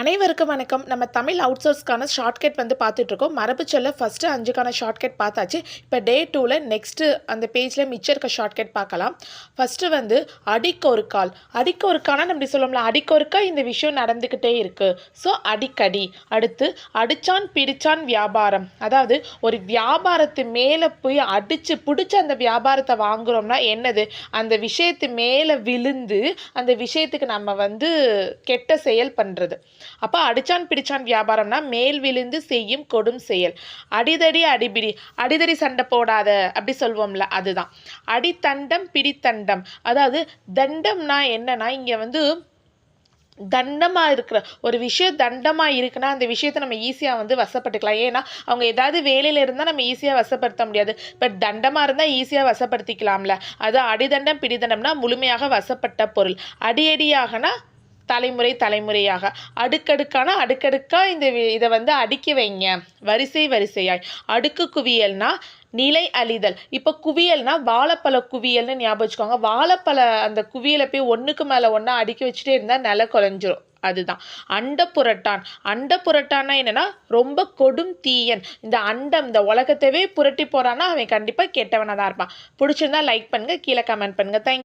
அனைவருக்கும் வணக்கம். நம்ம தமிழ் அவுட் சோர்ஸ்க்கான ஷார்ட்கட் வந்து பார்த்துட்ருக்கோம் மரபு சொல்ல ஃபஸ்ட்டு அஞ்சுக்கான ஷார்ட்கட் பார்த்தாச்சு. இப்போ டே டூவில் நெக்ஸ்ட்டு அந்த பேஜில் மிச்சம் இருக்க ஷார்ட்கட் பார்க்கலாம். ஃபஸ்ட்டு வந்து அடிக்கொரு கால் அடிக்கொரு கால்னா நம்ம சொல்லோம்ல அடிக்க அடிக்கொருக்கா இந்த விஷயம் நடந்துக்கிட்டே இருக்குது ஸோ அடிக்கடி. அடுத்து அடிச்சான் பிடிச்சான் வியாபாரம். அதாவது ஒரு வியாபாரத்து மேலே போய் அடித்து பிடிச்ச அந்த வியாபாரத்தை வாங்குகிறோம்னா என்னது? அந்த விஷயத்து மேலே விழுந்து அந்த விஷயத்துக்கு நம்ம வந்து கெட்ட செயல் பண்ணுறது அப்போ அடிச்சான் பிடிச்சான் வியாபாரம்னா மேல் விழுந்து செய்யும் கொடும் செயல். அடிதடி அடிபிடி அடிதடி சண்டை போடாத அப்படி சொல்வோம்ல அதுதான். அடித்தண்டம் பிடித்தண்டம். அதாவது தண்டம்னா என்னன்னா இங்கே வந்து தண்டமாக இருக்கிற ஒரு விஷயம் தண்டமாக இருக்குன்னா அந்த விஷயத்தை நம்ம ஈஸியாக வந்து வசப்பட்டுக்கலாம் ஏன்னா அவங்க ஏதாவது வேலையில் இருந்தால் நம்ம ஈஸியாக வசப்படுத்த முடியாது. பட் தண்டமாக இருந்தால் ஈஸியாக வசப்படுத்திக்கலாம்ல. அது அடிதண்டம் பிடிதண்டம்னா முழுமையாக வசப்பட்ட பொருள். அடியடியாகனா தலைமுறை தலைமுறையாக. அடுக்கடுக்கான அடுக்கடுக்காக இந்த வி- இதை வந்து அடுக்கி வைங்க. வரிசை வரிசையாய். அடுக்கு குவியல்னால் நிலை அழிதல். இப்போ குவியல்னா வாழைப்பழ குவியல்னு ஞாபகம் வச்சுக்கோங்க. வாழைப்பழ அந்த குவியலை போய் ஒன்றுக்கு மேலே ஒன்றா அடுக்கி வச்சுட்டே இருந்தால் நில குறைஞ்சிரும். அதுதான். அண்ட புரட்டான். அண்ட புரட்டான்னா என்னென்னா ரொம்ப கொடும் தீயன். இந்த அண்டம் இந்த உலகத்தவே புரட்டி போகிறான்னா அவன் கண்டிப்பாக கெட்டவனாக தான் இருப்பான். பிடிச்சிருந்தா லைக் பண்ணுங்க. கீழே கமெண்ட் பண்ணுங்க. தேங்க்